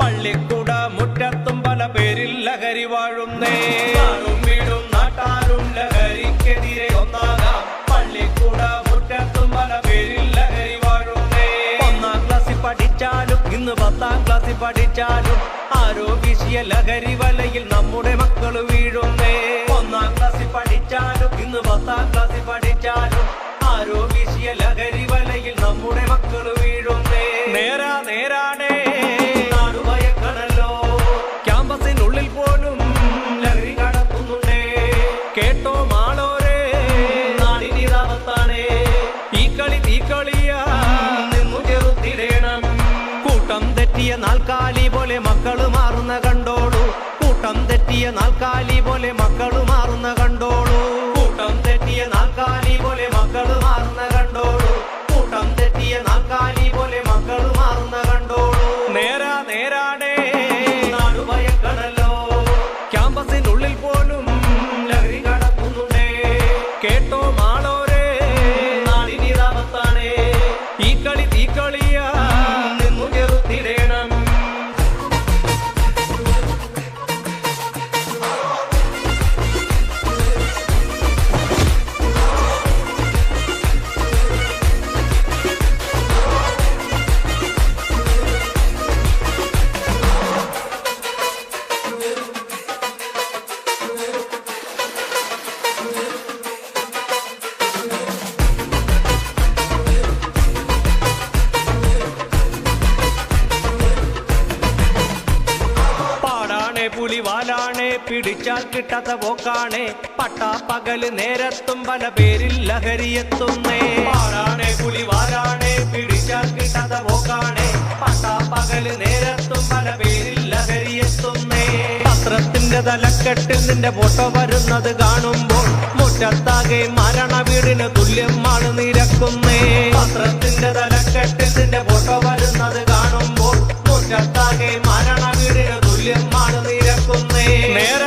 പള്ളിക്കൂട മുറ്റത്തും പല ഒന്നാകാം. പള്ളിക്കൂട മുറ്റത്തും പല പേരിൽ ലഹരി വാഴുന്നേ. പഠിച്ചാലും ഇന്ന് പഠിച്ചാലും ലഹരി വലയിൽ നമ്മുടെ മക്കൾ വീഴുന്നേ. ഒന്നാം ക്ലാസ്സിൽ പഠിച്ചാലും ഇന്ന് പത്താം ക്ലാസ്സിൽ പഠിച്ചാലും ആരോ ലഹരി വലയിൽ നമ്മുടെ മക്കൾ വീഴുന്നേ. നേരാ കൂട്ടം തെറ്റിയ നാൽക്കാലി പോലെ മക്കൾ മാറുന്ന കണ്ടോളൂ. കൂട്ടം തെറ്റിയ നാൽക്കാലി പോലെ പുലിവാലാണേ പിടിച്ചാൽ കിട്ടാത്ത പോക്കാണേ. പട്ടാ പകൽ നേരത്തും പല പേരിൽ ലഹരിയെത്തുന്നേ. ആരാണേ പുലിവാലാണേ പിടിച്ചാൽ കിട്ടാത്ത പോക്കാണേ. പട്ടാ പകൽ നേരത്തും പല പേരിൽ ലഹരിയെത്തുന്നേ. പത്രത്തിന്റെ തലക്കെട്ടിൽ നിന്റെ ഫോട്ടോ വരുന്നത് കാണുമ്പോൾ മുറ്റത്താകെ മരണ വീടിന് തുല്യമാണ് നിരക്കുന്നേ. പത്രത്തിന്റെ തലക്കെട്ടിൽ നിന്റെ ഫോട്ടോ വരുന്നത് കാണുമ്പോൾ മുറ്റത്താകെ മരണ Mera.